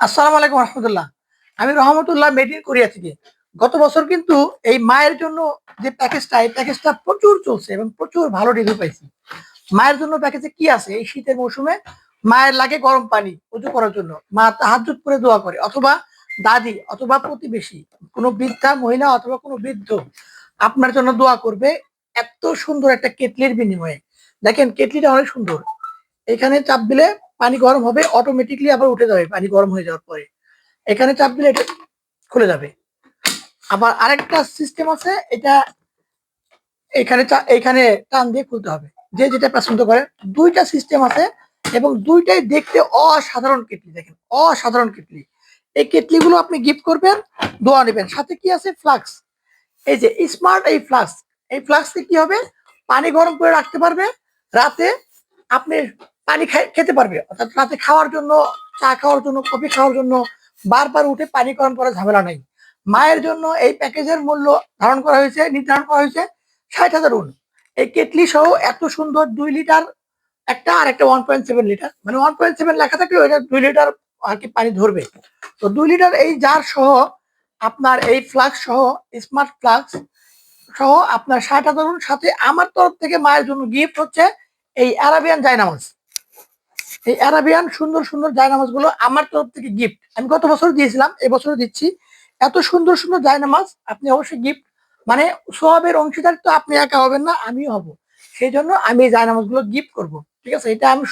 আসসালামু আলাইকুম রহমতুল্লাহ। আমি রহমতুল্লাহ মেড ইন কোরিয়া থেকে। গত বছর কিন্তু এই মায়ের জন্য যে প্যাকেজটা এই প্যাকেজটা প্রচুর চলছে এবং প্রচুর ভালো রিভিউ পাইছি। মায়ের জন্য প্যাকেজে কি আছে? এই শীতের মৌসুমে মায়ের লাগে গরম পানি উঁচু করার জন্য। মা তাহাজুত করে দোয়া করে। অথবা দাদি অথবা প্রতিবেশী, কোনো বৃদ্ধা, মহিলা অথবা কোনো বৃদ্ধ আপনার জন্য দোয়া করবে এত সুন্দর একটা কেটলির বিনিময়ে। দেখেন, কেটলিটা অনেক সুন্দর। এখানে চাপ দিলে পানি গরম হবে অটোমেটিকলি আবার উঠে যাবে পানি গরম হয়ে যাওয়ার পরে। এখানে চাপ দিলে এটা খুলে যাবে। আবার আরেকটা সিস্টেম আছে, এটা এখানে এখানে টান দিয়ে খুলতে হবে। যে যেটা পছন্দ করে। দুইটা সিস্টেম আছে এবং দুইটাই দেখতে অসাধারণ কেটলি, দেখেন, অসাধারণ কেটলি। এই কেটলি গুলো আপনি গিফট করবেন, দোয়া নেবেন। সাথে কি আছে? ফ্লাক্স এই যে স্মার্ট এই ফ্লাক্স এই ফ্লাক্সে কি হবে? পানি গরম করে রাখতে পারবে। রাতে আপনি পানি খেতে পারবে। অর্থাৎ রাতে খাওয়ার জন্য, চা খাওয়ার জন্য, কফি খাওয়ার জন্য বারবার উঠে পানি গরম করার ঝামেলা নাই। মায়ের জন্য এই প্যাকেজের মূল্য ধারণ করা হয়েছে, নির্ধারণ করা হয়েছে ষাট হাজার উন। এই কেটলি সহ এত সুন্দর দুই লিটার একটা আর একটা ওয়ান পয়েন্ট সেভেন লিটার। মানে ওয়ান পয়েন্ট সেভেন লেখা থাকলে ওইটা দুই লিটার আর কি পানি ধরবে। তো দুই লিটার এই জার সহ আপনার এই ফ্লাক্স সহ স্মার্ট ফ্লাক্স সহ আপনার ষাট হাজার সাথে আমার তরফ থেকে মায়ের জন্য গিফট হচ্ছে এই অ্যারাবিয়ান জায়নামাজ এই অ্যারাবিয়ান সুন্দর সুন্দর জায়নামাজগুলো আমার তরফ থেকে গিফট আমি গত বছর দিয়েছিলাম এবছরও দিচ্ছি। এত সুন্দর সুন্দর জায়নামাজ আপনি অবশ্যই গিফট মানে সোহাবের অংশীদার তো আপনি একা হবেন না, আমিও হব। সেই জন্য আমি এই জায়নামাজগুলো গিফট করব, ঠিক আছে? এটা আমি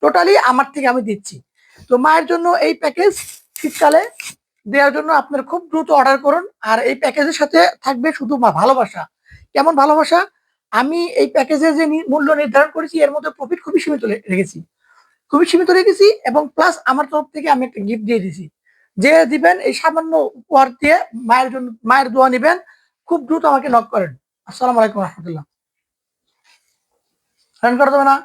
টোটালি আমার থেকে আমি দিচ্ছি। তো মায়ের জন্য এই প্যাকেজ শীতকালে দেওয়ার জন্য আপনার খুব দ্রুত অর্ডার করুন। আর এই প্যাকেজের সাথে থাকবে শুধু মা- ভালোবাসা। কেমন ভালোবাসা? আমি এই প্যাকেজের যে মূল্য নির্ধারণ করেছি, এর মধ্যে প্রফিট খুবই সীমিত রেখেছি। খুবই সীমিত রেখেছি এবং প্লাস আমার তরফ থেকে আমি একটা গিফট দিয়ে দিছি যে দিবেন, এই সামান্য উপহার দিয়ে মায়ের জন্য, মায়ের দোয়া নিবেন, খুব দ্রুত আমাকে নক করেন। আসসালামু আলাইকুম রহমতুল্লাহ। রান করা যাবে না।